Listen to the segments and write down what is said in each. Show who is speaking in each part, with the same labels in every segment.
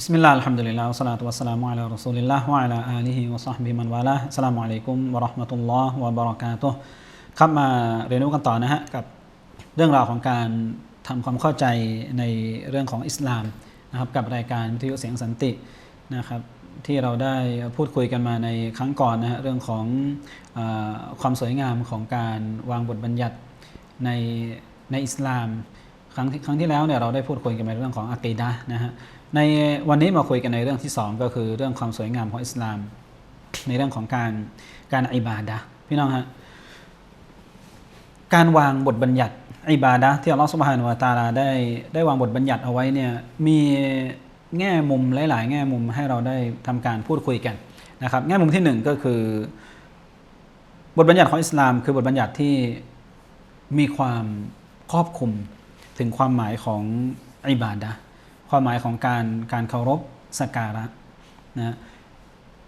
Speaker 1: บิสมิลลาห์อัลฮัมดุลิลลาห์สลาตุวัสสลามุอะลัยรอซูลิลลาห์วะอะลาอาลีฮิวะซอฮบิมันวะลาสลามุอะลัยกุมวะราะห์มะตุลลอฮ์วะบเราะกาตุฮ์ครับมาเรียนรู้กันต่อนะฮะกับเรื่องราวของการทำความเข้าใจในเรื่องของอิสลามนะครับกับรายการวิทยุเสียงสันตินะครับที่เราได้พูดคุยกันมาในครั้งก่อนนะฮะเรื่องของอความสวยงามของการวางบทบัญญัติในในอิสลามครั้งครั้งที่แล้วเนี่ยเราได้พูดคุยกันในเรื่องของอะกีดะนะฮะ ในวันนี้มาคุยกันในเรื่องที่สองก็คือเรื่องความสวยงามของอิสลาม ในเรื่องของการการอิบาดะพี่น้องฮะการวางบทบัญญัติอิบาดะที่อัลลอฮฺสุบฮานุวะตาลาได้ได้วางบทบัญญัติเอาไว้เนี่ยมีแง่มุมหลาย ๆ แง่มุมให้เราได้ทำการพูดคุยกันนะครับแง่มุมที่หนึ่งก็คือบทบัญญัติของอิสลาม คือบทบัญญัติที่มีความครอบคลุมถึงความหมายของอิบาดะ ความหมายของการการเคารพสักการะนะ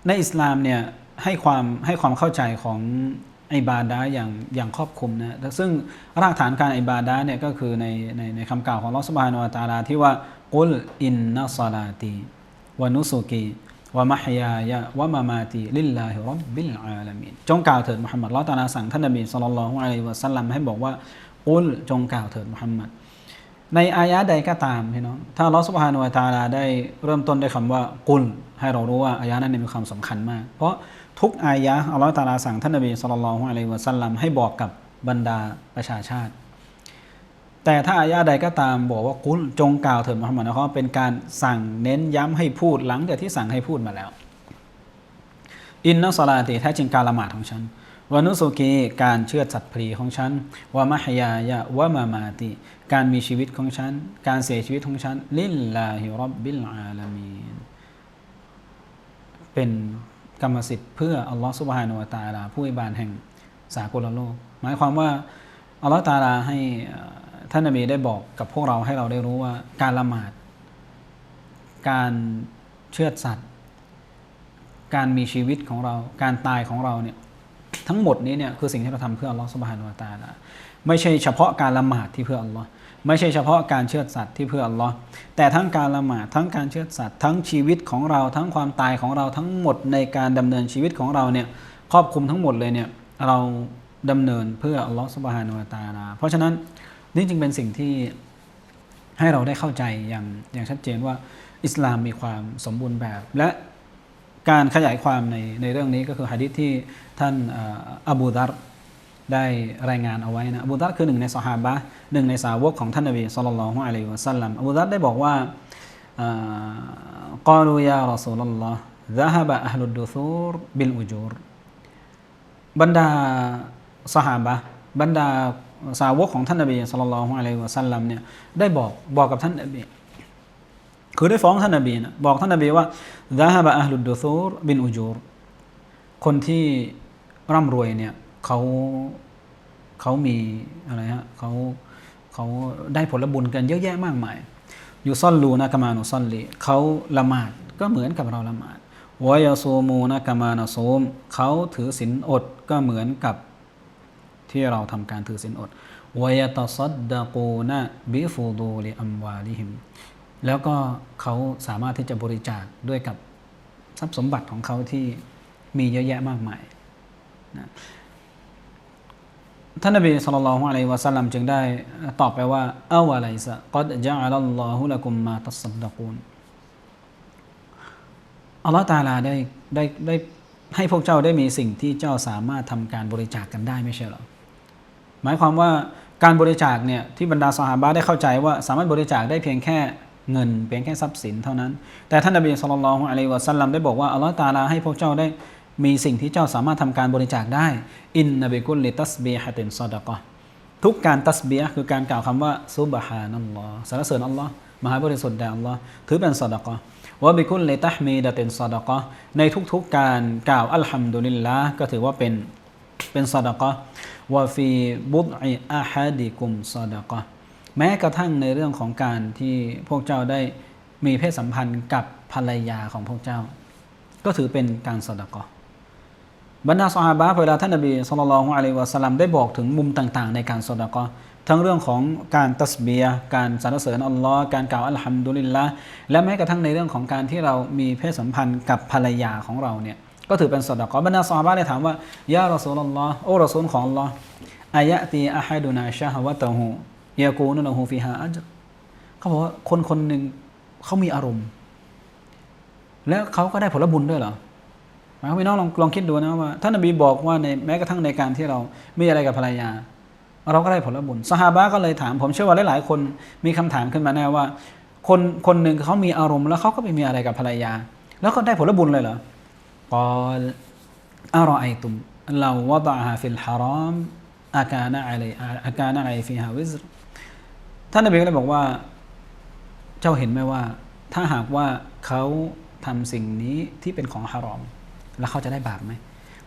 Speaker 1: ในอิสลามเนี่ยให้ความให้ความเข้าใจของอิบาดะห์อย่างอย่างครอบคลุมนะซึ่งรากฐานการอิบาดะห์เนี่ยก็คือในในในคำกล่าวของลอสบานุวตาลาที่ว่ากุลอินนัสลาตีวะนุสุกีวะมะฮยายะวะมามาตีลิลลาฮิรับบิลอาลามีนจงกล่าวเถิดมุฮัมมัดละตาลาสั่งท่านนบีสุลต่านละฮ์อะลัยวะสัลลัมให้บอกว่ากุลจงกล่าวเถิดมุฮัมมัด ในอายะใดก็ตามพี่น้องถ้าลอสุบฮานุวตาลาได้เริ่มต้นด้วยคำว่ากุล ให้เรารู้ว่าอายะนั้นมีความสำคัญมาก เพราะทุกอายะอัลลอฮฺตาลาสั่งท่านนบีสุลต่านละฮ์อะลัยฮิวะสัลลัมให้บอกกับบรรดาประชาชาติ แต่ถ้าอายะใดก็ตามบอกว่ากุลจงกล่าวเถิดมุฮัมมัดนะครับเป็นการสั่งเน้นย้ำให้พูดหลังจากที่สั่งให้พูดมาแล้ว อินนัสลาติแท้จริงการละหมาดของฉัน วานุสุกีการเชื่อสัตว์พรีของฉันวามะฮยายะวะมามาติ การมีชีวิตของฉัน การเสียชีวิตของฉัน ลิลลาฮิรับบิลอาลามีนเป็นกรรมสิทธิ์เพื่ออัลลอฮฺสุบฮานุวตาลาผู้อิบานแห่งสากลโลก หมายความว่าอัลลอฮฺตาลาให้ท่านนบีได้บอกกับพวกเราให้เราได้รู้ว่าการละหมาด การเชื่อสัตว์ การมีชีวิตของเรา การตายของเราเนี่ย ทั้งหมดนี้เนี่ยคือสิ่งที่เราทำเพื่ออัลลอฮฺสุบฮานุวะตาลาไม่ใช่เฉพาะการละหมาดที่เพื่ออัลลอฮ์ไม่ใช่เฉพาะการเชือดสัตว์ที่เพื่ออัลลอฮ์แต่ทั้งการละหมาดทั้งการเชือดสัตว์ทั้งชีวิตของเราทั้งความตายของเราทั้งหมดในการดำเนินชีวิตของเราเนี่ยครอบคลุมทั้งหมดเลยเนี่ยเราดำเนินเพื่ออัลลอฮ์สุบฮานุวะตาลาเพราะฉะนั้นนี่จึงเป็นสิ่งที่ให้เราได้เข้าใจอย่างอย่างชัดเจนว่าอิสลามมีความสมบูรณ์แบบ และ การขยายความในในเรื่องนี้ก็คือฮะดิษที่ท่านอบูดัรได้รายงานเอาไว้นะอบูดัรคือหนึ่งในสหาบะหนึ่งในสาวกของท่านนบีสุลต่านละฮ์อะลัยฮิวะสัลลัมอบูดัรได้บอกว่ากาลูยารอสูลลอฮ์ ذهب أهل الدثور بالأجور บรรดาสหาบะบรรดาสาวกของท่านนบีสุลต่านละฮ์อะลัยฮิวะสัลลัมเนี่ยได้บอกบอกกับท่านนบี คือได้ฟ้องท่านนบีนะบอกท่านนบีว่าซาฮบะอัลลุดซูรบินอูจูรคนที่ร่ำรวยเนี่ยเขาเขามีอะไรฮะเขาเขาได้ผลบุญกันเยอะแยะมากมายอยู่ซ่อนลูนะกามานุซ่อนลีเขาละหมาดก็เหมือนกับเราละหมาดวายโซมูนะกามานาโซมเขาถือศีลอดก็เหมือนกับที่เราทำการถือศีลอดวยตัดดากูนะบิฟูดูลิอัมวาลิหิม แล้วก็เขาสามารถที่จะบริจาคด้วยกับทรัพย์สมบัติของเขาที่มีเยอะแยะมากมายนะท่านนบีสุลต่านละฮ์อะลัยวะสัลลัมจึงได้ตอบไปว่าอาวะไลซะกัดจาอัลลอฮุละกุมมาตัสซัดดะกูนอัลลอฮ์ตาลาได้ได้ได้ให้พวกเจ้าได้มีสิ่งที่เจ้าสามารถทำการบริจาคกกันได้ไม่ใช่หรอ หมายความว่าการบริจาคเนี่ยที่บรรดาสหาบะได้เข้าใจว่าสามารถบริจาคได้เพียงแค่ เงินเพียงแค่ทรัพย์สินเท่านั้น แต่ท่านนบีสุลต่านละฮ์อะลัยวะสัลลัมได้บอกว่าอัลลอฮ์ตาลาให้พวกเจ้าได้มีสิ่งที่เจ้าสามารถทำการบริจาคได้ อินนบิกุลลิตัสเบีฮะตินซอดะกะทุกการตัสเบียคือการกล่าวคำว่าซุบฮานัลลอฮ์สรรเสริญอัลลอฮ์มหาบริสุทธิ์แด่อัลลอฮ์ถือเป็นซอดะกะวะบิกุลลิตัฮมีดะตินซอดะกะในทุกๆการกล่าวอัลฮัมดุลิลละก็ถือว่าเป็นเป็นซอดะกะวะฟีบุดอิอาฮัดิกุมซอดะกะ แม้กระทั่งในเรื่องของการที่พวกเจ้าได้มีเพศสัมพันธ์กับภรรยาของพวกเจ้า ก็ถือเป็นการซอดกะบรรดาสหาบะเวลาท่านนบีสุลต่านละฮ์อะลัยวะสัลลัมได้บอกถึงมุมต่างๆ ในการสดกะทั้งเรื่องของการตัสเบียการสรรเสริญอัลลอฮ์การกล่าวอัลฮัมดุลิลละและแม้กระทั่งในเรื่องของการที่เรามีเพศสัมพันธ์กับภรรยาของเราเนี่ยก็ถือเป็นสดกอบรรดาซอฮาบะเลยถามว่ายารอซูลอัลลอฮ์โอ้รอซูลของอัลลอฮ์อายะตีอะฮัดุนาชะฮวะตะฮู ยากูนุนะฮูฟิฮาอัจเขาบอกว่าคนคนหนึ่งเขามีอารมณ์ แล้วเขาก็ได้ผลบุญด้วยเหรอหมายความว่าพี่น้องลองลองคิดดูนะว่าท่านนบีบอกว่าในแม้กระทั่งในการที่เรามีอะไรกับภรรยา เราก็ได้ผลบุญสหาบะก็เลยถาม ผมเชื่อว่าหลายๆคนมีคำถามขึ้นมาแน่ว่า คนคนหนึ่งเขามีอารมณ์ แล้วเขาก็ไปมีอะไรกับภรรยา แล้วก็ได้ผลบุญเลยเหรอกอลอารอไอตุมเราวะดะฮาฟิลฮารอมอาการะอะไรอาการะอะไรฟิฮาวิซร ท่านนบีก็เลยบอกว่า เจ้าเห็นไหมว่า ถ้าหากว่าเขาทำสิ่งนี้ที่เป็นของฮารอม แล้วเขาจะได้บาปไหม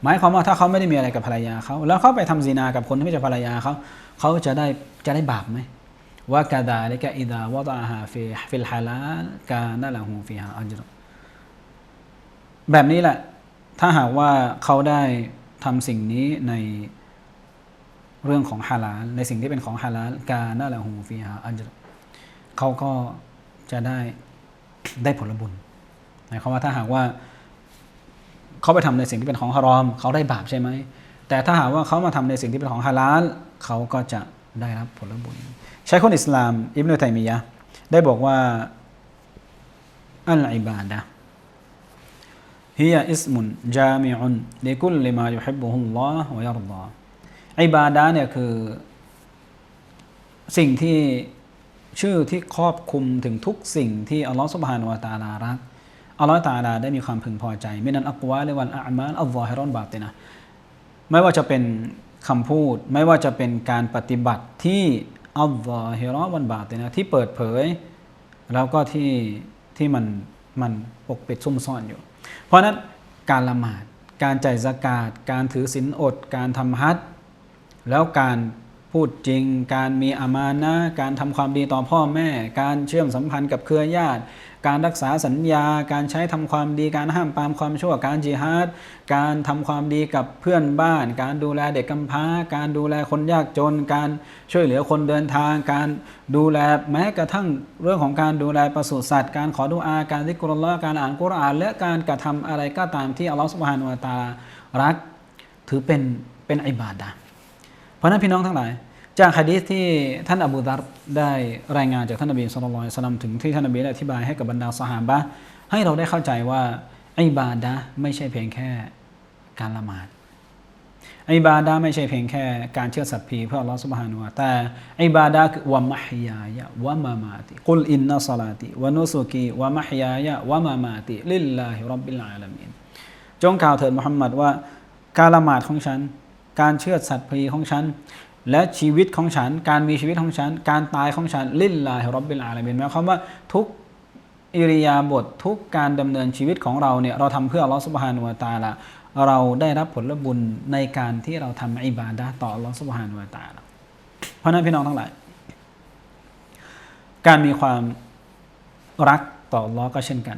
Speaker 1: หมายความว่าถ้าเขาไม่ได้มีอะไรกับภรรยาเขาแล้วเขาไปทำซีนากับคนที่ไม่ใช่ภรรยาเขาเขาจะได้จะได้บาปไหมว่ากาดาลิกะอิดาวะดะฮาฟิฟิลฮาลาลกานะละฮูฟิฮาอัจรแบบนี้แหละ ถ้าหากว่าเขาได้ทำสิ่งนี้ใน เรื่องของฮาลาลในสิ่งที่เป็นของฮาลาลกานะละฮูฟิฮาอันจรเขาก็จะได้ได้ผลบุญหมายความว่าถ้าหากว่า เขาไปทำในสิ่งที่เป็นของฮารอม เขาได้บาปใช่ไหมแต่ถ้าหากว่าเขามาทำในสิ่งที่เป็นของฮาลาลเขาก็จะได้รับผลบุญใช้คนอิสลาม อิบนุตัยมียะได้บอกว่าอัลอิบาดะฮิยอิสมุนจามิ อิบบุฮุลลอบาดะเนี่ยคือ สิ่งที่ชื่อที่ครอบคลุมถึงทุกสิ่งที่อัลลอฮฺสุบฮานวะตาลารักอัลลอฮฺตาลาได้มีความพึงพอใจมินันอักวาเลวันอามาลอัลลอฮิรอนบาตินะไม่ว่าจะเป็นคำพูด ไม่ว่าจะเป็นการปฏิบัติที่อัลลอฮิรอนวันบาตินะที่เปิดเผย แล้วก็ที่ที่มันมันปกปิดซุ่มซ่อนอยู่ เพราะนั้นการละหมาด การจ่ายสกาดการถือศีลอด การทำฮัจ แล้วการพูดจริง การมีอามานะ การทำความดีต่อพ่อแม่ การเชื่อมสัมพันธ์กับเครือญาติ การรักษาสัญญา การใช้ทำความดี การห้ามปามความชั่ว การจิฮาด การทำความดีกับเพื่อนบ้าน การดูแลเด็กกำพร้า การดูแลคนยากจน การช่วยเหลือคนเดินทาง การดูแลแม้กระทั่งเรื่องของการดูแลปศุสัตว์ การขอดุอา การซิกรุลลอฮ์การอ่านกุรอาน และการกระทำอะไรก็ตามที่อัลลอฮฺสุบฮานุวะตาลารัก ถือเป็นเป็นอิบาดะห์ เพราะนั้นพี่น้องทั้งหลาย จากฮะดีษที่ท่านอบูดัรได้รายงานจากท่านนบีสุลต่านสลัมถึงที่ท่านนบีได้อธิบายให้กับบรรดาสหาบะให้เราได้เข้าใจว่าอิบาดะไม่ใช่เพียงแค่การละหมาดอิบาดะไม่ใช่เพียงแค่การเชื่อสัตย์พีเพื่อลอสุบฮานุวะแต่อิบาดะคือวะมะฮยายะวะมามาติกุลอินนัสลาติวะนุสุกีวะมะฮยายะวะมามาติลิลลาฮิรับบิลอาลามีนจงกล่าวเถิดมุฮัมมัดว่า การละหมาดของฉัน การเชื่อสัตย์พีของฉัน และชีวิตของฉัน การมีชีวิตของฉัน การตายของฉัน ลิลลาฮิรับบิลอาลามินหมายความว่าทุกอิริยาบถทุกการดำเนินชีวิตของเราเนี่ยเราทำเพื่ออัลลอฮฺสุบฮานุวะตาละเราได้รับผลบุญในการที่เราทำอิบาดะต่ออัลลอฮฺสุบฮานุวะตาละเพราะฉะนั้นพี่น้องทั้งหลาย การมีความรักต่ออัลลอฮ์ก็เช่นกัน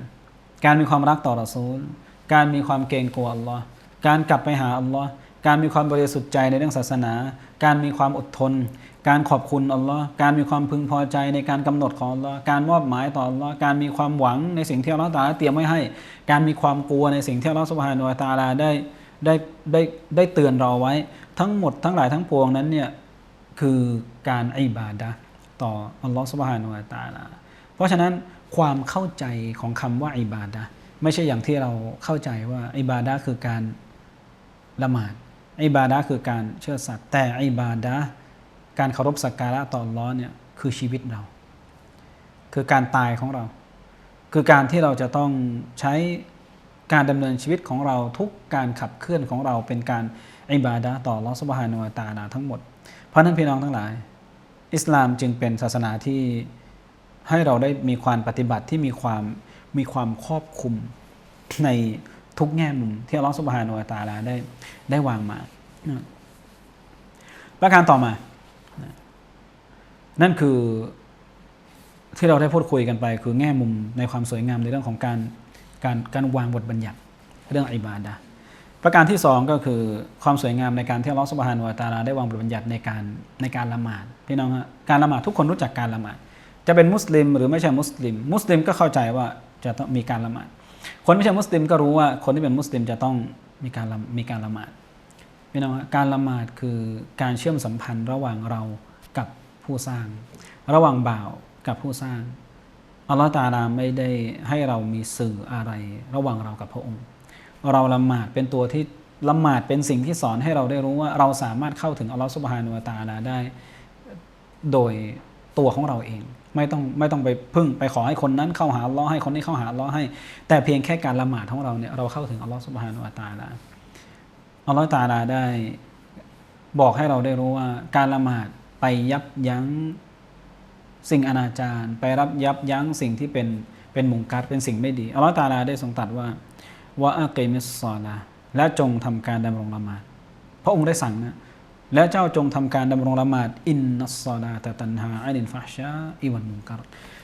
Speaker 1: การมีความรักต่อรอซูล การมีความเกรงกลัวอัลลอฮ์การกลับไปหาอัลลอฮ์ การมีความบริสุทธิ์ใจในเรื่องศาสนา การมีความอดทน การขอบคุณอัลลอฮ์การมีความพึงพอใจในการกำหนดของอัลลอฮ์การมอบหมายต่ออัลลอฮ์การมีความหวังในสิ่งที่อัลลอฮ์ตาลาเตรียมไว้ให้ การมีความกลัวในสิ่งที่อัลลอฮ์สุบฮานุวะตาลาได้ได้ได้ได้เตือนเราไว้ ทั้งหมดทั้งหลายทั้งปวงนั้นเนี่ยคือการอิบาดะต่ออัลลอฮ์สุบฮานุวะตาลา เพราะฉะนั้นความเข้าใจของคำว่าอิบาดะไม่ใช่อย่างที่เราเข้าใจว่าอิบาดะคือการละหมาด อิบาดะคือการเชื่อสัตย์แต่อิบาดะการเคารพสักการะต่ออัลลอฮ์เนี่ยคือชีวิตเรา คือการตายของเรา คือการที่เราจะต้องใช้การดำเนินชีวิตของเราทุกการขับเคลื่อนของเราเป็นการอิบาดะต่ออัลอฮ์ซุบฮานุวะตาลาทั้งหมด เพราะฉะนั้นพี่น้องทั้งหลาย อิสลามจึงเป็นศาสนาที่ให้เราได้มีความปฏิบัติที่มีความมีความครอบคลุมใน ทุกแง่มุมที่อัลลอฮฺสุบฮานุวะตาลาได้ได้วางมา ประการต่อมา นั่นคือที่เราได้พูดคุยกันไป คือแง่มุมในความสวยงามในเรื่องของการการการวางบทบัญญัติเรื่องอิบาดะประการที่สองก็คือความสวยงามในการที่อัลลอฮฺสุบฮานุวะตาลาได้วางบทบัญญัติในการในการละหมาดพี่น้องฮะการละหมาดทุกคนรู้จักการละหมาดจะเป็นมุสลิมหรือไม่ใช่มุสลิม มุสลิมก็เข้าใจว่าจะต้องมีการละหมาด คนไม่ใช่มุสลิมก็รู้ว่าคนที่เป็นมุสลิมจะต้องมีการมีการละหมาดพี่น้องการละหมาดคือการเชื่อมสัมพันธ์ระหว่างเรากับผู้สร้าง ระหว่างบ่าวกับผู้สร้างอัลลอฮฺตาลาไม่ได้ให้เรามีสื่ออะไร ระหว่างเรากับพระองค์ เราละหมาดเป็นตัวที่ละหมาดเป็นสิ่งที่สอนให้เราได้รู้ว่าเราสามารถเข้าถึงอัลลอฮฺสุบฮานุวะตาลาได้ โดยตัวของเราเอง ไม่ต้องไม่ต้องไปพึ่งไปขอให้คนนั้นเข้าหาลลอให้คนนี้เข้าหาลลอให้ แต่เพียงแค่การละหมาดของเราเนี่ยเราเข้าถึงอัลลอฮ์สุบฮานุวะตาลาอัลลอฮ์ตะอาลาได้บอกให้เราได้รู้ว่า การละหมาดไปยับยั้งสิ่งอนาจารไปรับยับยั้งสิ่งที่เป็นเป็นมุงกัดเป็นสิ่งไม่ดีอัลลอฮ์ตาลาได้ทรงตรัสว่าว่าอาเกมิสซอลาและจงทำการดำรงละหมาดพระองค์ได้สั่งนะ และเจ้าจงทำการดำรงละหมาดอินนัสซอลาตะตันฮาอันินฟาชาอิวันมุงกัร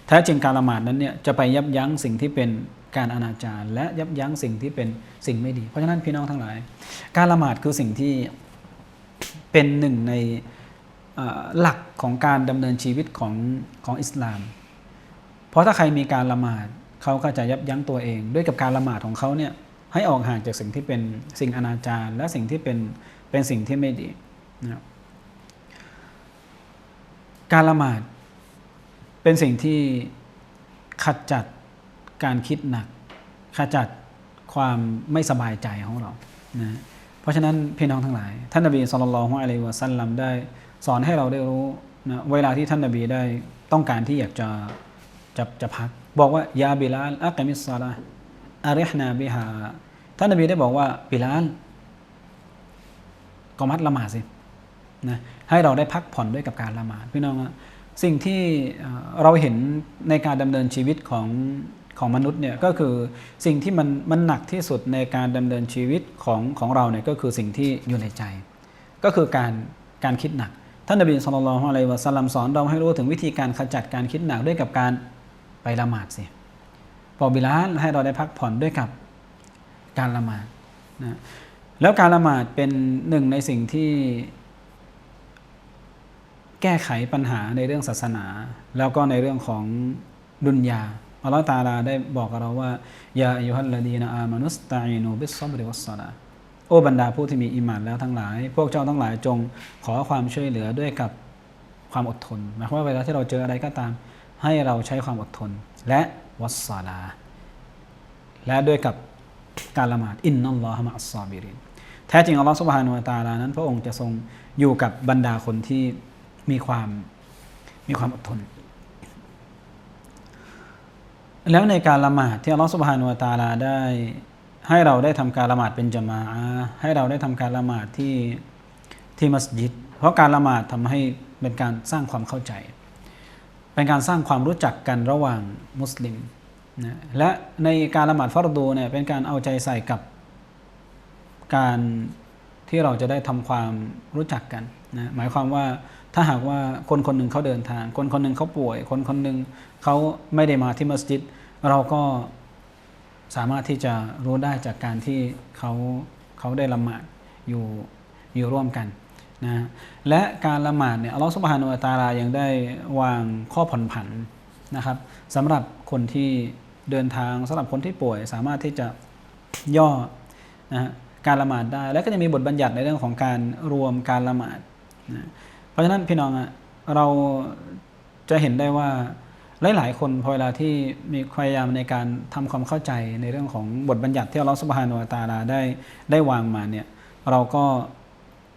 Speaker 1: แท้จริงการละหมาดนั้นเนี่ยจะไปยับยั้งสิ่งที่เป็นการอนาจารและยับยั้งสิ่งที่เป็นสิ่งไม่ดี เพราะฉะนั้นพี่น้องทั้งหลาย การละหมาดคือสิ่งที่เป็นหนึ่งในหลักของการดำเนินชีวิตของของอิสลาม เพราะถ้าใครมีการละหมาดเขาก็จะยับยั้งตัวเอง ด้วยกับการละหมาดของเขาเนี่ยให้ออกห่างจากสิ่งที่เป็นสิ่งอนาจารและสิ่งที่เป็นเป็นสิ่งที่ไม่ดี นะการละหมาดเป็นสิ่งที่ขจัดการคิดหนัก ขจัดความไม่สบายใจของเรานะเพราะฉะนั้นพี่น้องทั้งหลาย ท่านนบีสุลต่านละฮ์อะลัยวะสัลลัมได้ สอนให้เราได้รู้นะเวลาที่ท่านนบีได้ต้องการที่อยากจะจะจะพัก บอกว่ายาบิลาลอักมิสซาลาอาริฮนาบิฮาท่านนบีได้บอกว่าบิลาลก็มัดละหมาดสิ นะให้เราได้พักผ่อนด้วยกับการละหมาดพี่น้องสิ่งที่เราเห็นในการดำเนินชีวิตของของมนุษย์เนี่ยก็คือสิ่งที่มันมันหนักที่สุดในการดำเนินชีวิตของของเราเนี่ยก็คือสิ่งที่อยู่ในใจ ก็คือการการคิดหนักท่านนบีสุลต่านละฮ์อะลัยวะสัลลัมสอนเราให้รู้ถึงวิธีการขจัดการคิดหนักด้วยกับการไปละหมาดสิพอบิลาให้เราได้พักผ่อนด้วยกับการละหมาดนะแล้วการละหมาดเป็นหนึ่งในสิ่งที่ แก้ไขปัญหาในเรื่องศาสนา แล้วก็ในเรื่องของดุนยาอัลลอฮฺตาลาได้บอกกับเราว่ายาอายุฮัลลดีนอามานุสตาอินูบิสซับริวัสซาลาโอ้บรรดาผู้ที่มีอิมานแล้วทั้งหลาย พวกเจ้าทั้งหลายจงขอความช่วยเหลือด้วยกับความอดทนหมายความว่าเวลาที่เราเจออะไรก็ตาม ให้เราใช้ความอดทน และวัสซาลา และด้วยกับการละหมาดอินนัลลอฮะมะอัสซาบิรินแท้จริงอัลลอฮฺสุบฮานุวะตาลานั้น พระองค์จะทรงอยู่กับบรรดาคนที่ มีความมีความอดทน แล้วในการละหมาดที่อัลลอฮฺสุบฮานุวะตาลาได้ให้เราได้ทำการละหมาดเป็นจมะอะห์ให้เราได้ทำการละหมาดที่ที่มัสยิด เพราะการละหมาดทำให้เป็นการสร้างความเข้าใจ เป็นการสร้างความรู้จักกันระหว่างมุสลิมนะและในการละหมาดฟารดูเนี่ยเป็นการเอาใจใส่กับการที่เราจะได้ทำความรู้จักกัน นะหมายความว่าถ้าหากว่าคนคนหนึ่งเขาเดินทาง คนคนหนึ่งเขาป่วย คนคนหนึ่งเขาไม่ได้มาที่มัสยิด เราก็สามารถที่จะรู้ได้จากการที่เขาเขาได้ละหมาดอยู่อยู่ร่วมกันนะและการละหมาดเนี่ยอัลลอฮฺสุบฮานุวะตาลายังได้วางข้อผ่อนผันนะครับสำหรับคนที่เดินทางสำหรับคนที่ป่วย สามารถที่จะย่อนะการละหมาดได้ แล้วก็จะมีบทบัญญัติในเรื่องของการรวมการละหมาด นะเพราะฉะนั้นพี่น้องอะเราจะเห็นได้ว่าหลาย ๆ คนพอเวลาที่มีพยายามในการทำความเข้าใจในเรื่องของบทบัญญัติที่อัลลอฮฺสุบฮานุวตาลาได้ได้วางมาเนี่ยเราก็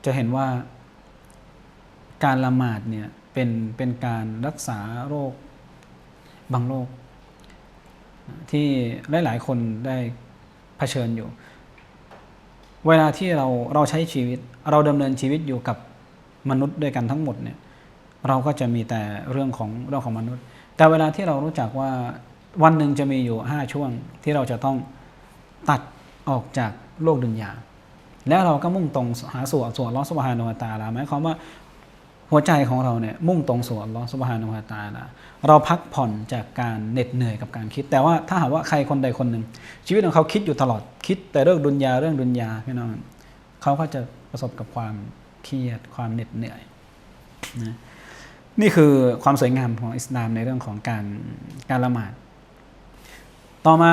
Speaker 1: จะเห็นว่าการละหมาดเนี่ยเป็นเป็นการรักษาโรคบางโรค ที่หลาย ๆ คนได้เผชิญอยู่ เวลาที่เราเราใช้ชีวิต เราดำเนินชีวิตอยู่กับ มนุษย์ด้วยกันทั้งหมดเนี่ยเราก็จะมีแต่เรื่องของเรื่องของมนุษย์ แต่เวลาที่เรารู้จักว่าวันหนึ่งจะมีอยู่ห้าช่วงที่เราจะต้องตัดออกจากโลกดุนยา แล้วเราก็มุ่งตรงหาสู่สู่อัลอสุบฮานุวะตะอาลาหมายความว่าหัวใจของเราเนี่ยมุ่งตรงสู่อัลลอฮ์สุบฮานุฮะตาลาเราพักผ่อนจากการเหน็ดเหนื่อยกับการคิด แต่ว่าถ้าหากว่าใครคนใดคนหนึ่ง ชีวิตของเขาคิดอยู่ตลอดคิด แต่เรื่องดุนยาเรื่องดุนยาพี่น้องเขาก็จะประสบกับความ เครียด ความเหน็ดเหนื่อยนะนี่คือความสวยงามของอิสลามในเรื่องของการการละหมาด ต่อมา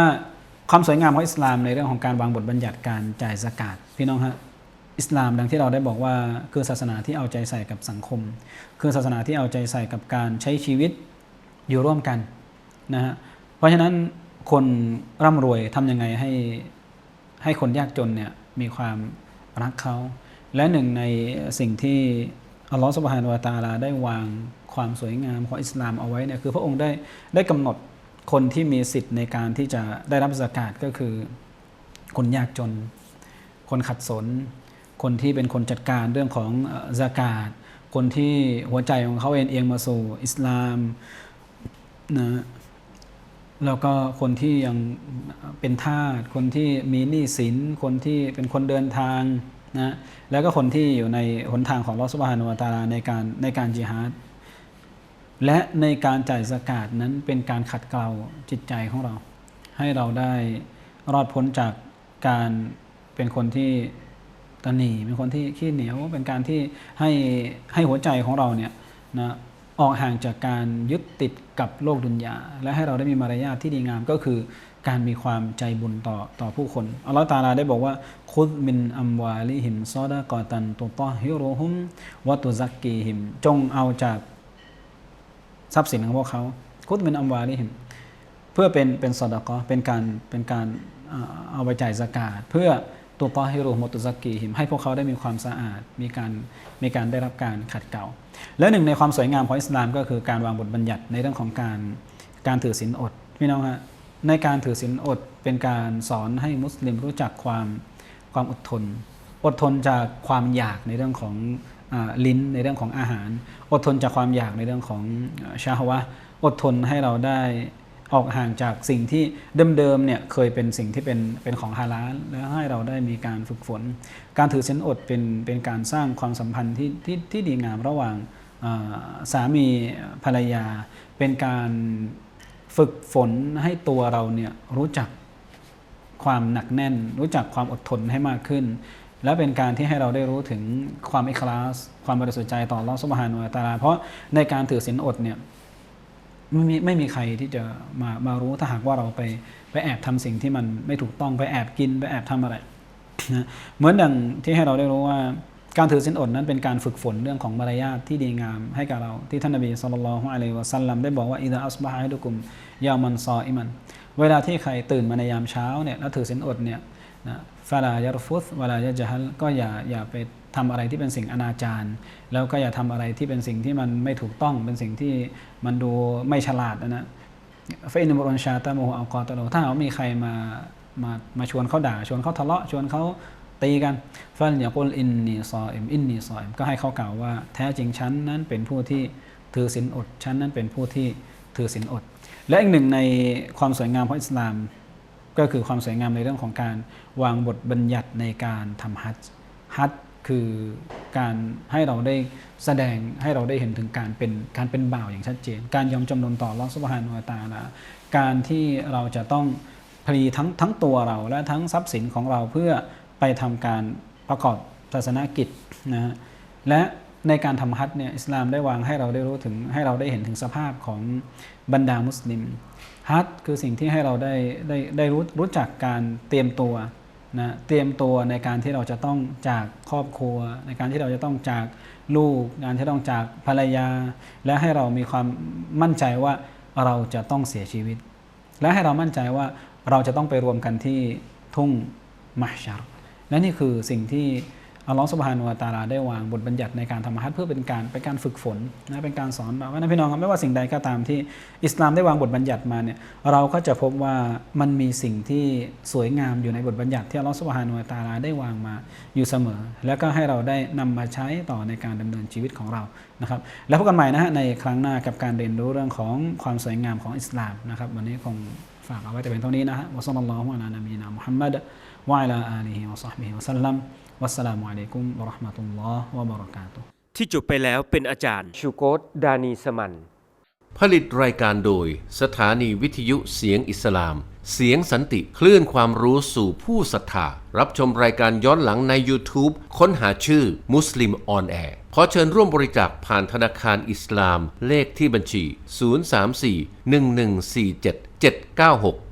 Speaker 1: ความสวยงามของอิสลามในเรื่องของการวางบทบัญญัติการจ่ายสกาดพี่น้องฮะอิสลามดังที่เราได้บอกว่าคือศาสนาที่เอาใจใส่กับสังคม คือศาสนาที่เอาใจใส่กับการใช้ชีวิตอยู่ร่วมกันนะฮะเพราะฉะนั้นคนร่ำรวยทำยังไงให้ให้คนยากจนเนี่ยมีความรักเขา และหนึ่งในสิ่งที่อัลลอฮฺสุบฮานวะตาลาได้วางความสวยงามของอิสลามเอาไว้เนี่ยคือพระองค์ได้ได้กำหนดคนที่มีสิทธิ์ในการที่จะได้รับสกาดก็คือ คนยากจน คนขัดสน คนที่เป็นคนจัดการเรื่องของสกาดคนที่หัวใจของเขาเองเอียงมาสู่อิสลามนะแล้วก็คนที่ยังเป็นทาสคนที่มีหนี้สิน คนที่เป็นคนเดินทาง นะแล้วก็คนที่อยู่ในหนทางของลอสบาฮานุตาลาในการในการจิฮาดและในการจ่ายสกาดนั้นเป็นการขัดเกลาจิตใจของเรา ให้เราได้รอดพ้นจากการเป็นคนที่ตนีเป็นคนที่ขี้เหนียวเป็นการที่ให้ให้หัวใจของเราเนี่ยนะออกห่างจากการยึดติดกับโลกดุนยาและให้เราได้มีมารยาทที่ดีงามก็คือ การมีความใจบุญต่อต่อผู้คนอัลลอฮฺตาลาได้บอกว่าคุดมินอัมวาลิหิมซอดากอตันตุตอฮิรุฮุมวัตุซักกีหิม จงเอาจากทรัพย์สินของพวกเขาคุดมินอัมวาลิหิม เพื่อเป็นเป็นสอดกอเป็นการเป็นการเอาไปจ่ายสกาดเพื่อตัวตอฮิรุมตุซักกีหิม ให้พวกเขาได้มีความสะอาดมีการมีการได้รับการขัดเกลาและหนึ่งในความสวยงามของอิสลามก็คือการวางบทบัญญัติในเรื่องของการการถือศีลอดพี่น้องฮะ ในการถือศีลอดเป็นการสอนให้มุสลิมรู้จักความความอดทน อดทนจากความอยากในเรื่องของอลิ้นในเรื่องของอาหาร อดทนจากความอยากในเรื่องของชาฮวะอดทนให้เราได้ออกห่างจากสิ่งที่เดิมๆเนี่ยเคยเป็นสิ่งที่เป็นเป็นของฮาลาลแล้วให้เราได้มีการฝึกฝน การถือศีลอดเป็นเป็นการสร้างความสัมพันธ์ที่ที่ที่ดีงามระหว่างสามีภรรยา เป็นการ ฝึกฝนให้ตัวเราเนี่ยรู้จักความหนักแน่น รู้จักความอดทนให้มากขึ้น และเป็นการที่ให้เราได้รู้ถึงความอิคลาส ความบริสุทธิ์ใจต่อลอสบฮานุตาลา เพราะในการถือศีลอดเนี่ยไม่มีไม่มีใครที่จะมามารู้ถ้าหากว่าเราไปไปแอบทำสิ่งที่มันไม่ถูกต้องไปแอบกินไปแอบทำอะไรนะเหมือนดังที่ให้เราได้รู้ว่า การถือศีลอดนั้นเป็นการฝึกฝนเรื่องของมารยาทที่ดีงามให้กับเราที่ท่านนบีสุลต่านละฮ์อะลัยวะสัลลัมได้บอกว่าอิดะอัสบะฮิดุกุมยามันซออิมัน เวลาที่ใครตื่นมาในยามเช้าเนี่ยแล้วถือศีลอดเนี่ยนะฟาลายารฟุตเวลายะจฮัลก็อย่าอย่าไปทำอะไรที่เป็นสิ่งอนาจารแล้วก็อย่าทำอะไรที่เป็นสิ่งที่มันไม่ถูกต้องเป็นสิ่งที่มันดูไม่ฉลาดนะนะเฟอินมุรอนชาตาโมอัลกอตโลถ้าเขามีใครมามามาชวนเขาด่าชวนเขาทะเลาะชวนเขา ตีกันฟันอย่ากุลอินนีซอเอ็มอินนีซอเอ็มก็ให้เขากล่าวว่าแท้จริงฉันนั้นเป็นผู้ที่ถือศีลอดฉันนั้นเป็นผู้ที่ถือศีลอด และอีกหนึ่งในความสวยงามของอิสลาม ก็คือความสวยงามในเรื่องของการวางบทบัญญัติในการทำฮัจฮัจคือการให้เราได้แสดงให้เราได้เห็นถึงการเป็นการเป็นบ่าวอย่างชัดเจน การยอมจำนนต่อลอสบฮานุตาลาการที่เราจะต้องพลีทั้งทั้งตัวเราและทั้งทรัพย์สินของเราเพื่อ ไปทำการประกอบศาสนกิจนะฮะและในการทำฮัจเนี่ยอิสลามได้วางให้เราได้รู้ถึงให้เราได้เห็นถึงสภาพของบรรดามุสลิมฮัจคือสิ่งที่ให้เราได้ได้ได้รู้รู้จักการเตรียมตัวนะเตรียมตัวในการที่เราจะต้องจากครอบครัว ในการที่เราจะต้องจากลูกงานที่ต้องจากภรรยา และให้เรามีความมั่นใจว่าเราจะต้องเสียชีวิต และให้เรามั่นใจว่าเราจะต้องไปรวมกันที่ทุ่งมัชชัร และนี่คือสิ่งที่อัลลอฮฺสุบฮานุวาตาลาได้วางบทบัญญัติในการทำฮัจเพื่อเป็นการเป็นการฝึกฝนนะเป็นการสอนเราว่านะพี่น้องครับไม่ว่าสิ่งใดก็ตามที่อิสลามได้วางบทบัญญัติมาเนี่ยเราก็จะพบว่ามันมีสิ่งที่สวยงามอยู่ในบทบัญญัติที่อัลลอฮฺสุบฮานุวาตาลาได้วางมาอยู่เสมอ แล้วก็ให้เราได้นำมาใช้ต่อในการดำเนินชีวิตของเรานะครับแล้วพบกันใหม่นะฮะในครั้งหน้ากับการเรียนรู้เรื่องของความสวยงามของอิสลามนะครับวันนี้คงฝากเอาไว้แต่เพียงเท่านี้นะฮะวะซัลลัลลอฮุอะลานบีนามุฮัมมัด وعلى آله وصحبه وسلم والسلام عليكم ورحمة الله وبركاته
Speaker 2: ที่จบไปแล้วเป็นอาจารย์
Speaker 3: ชูโกตดานีสมัน
Speaker 4: ผลิตรายการโดยสถานีวิทยุเสียงอิสลาม เสียงสันติคลื่นความรู้สู่ผู้ศรัทธา รับชมรายการย้อนหลังใน YouTube ค้นหาชื่อมุสลิมออนแอร์ขอเชิญร่วมบริจาคผ่านธนาคารอิสลาม เลขที่บัญชี 034-1147-796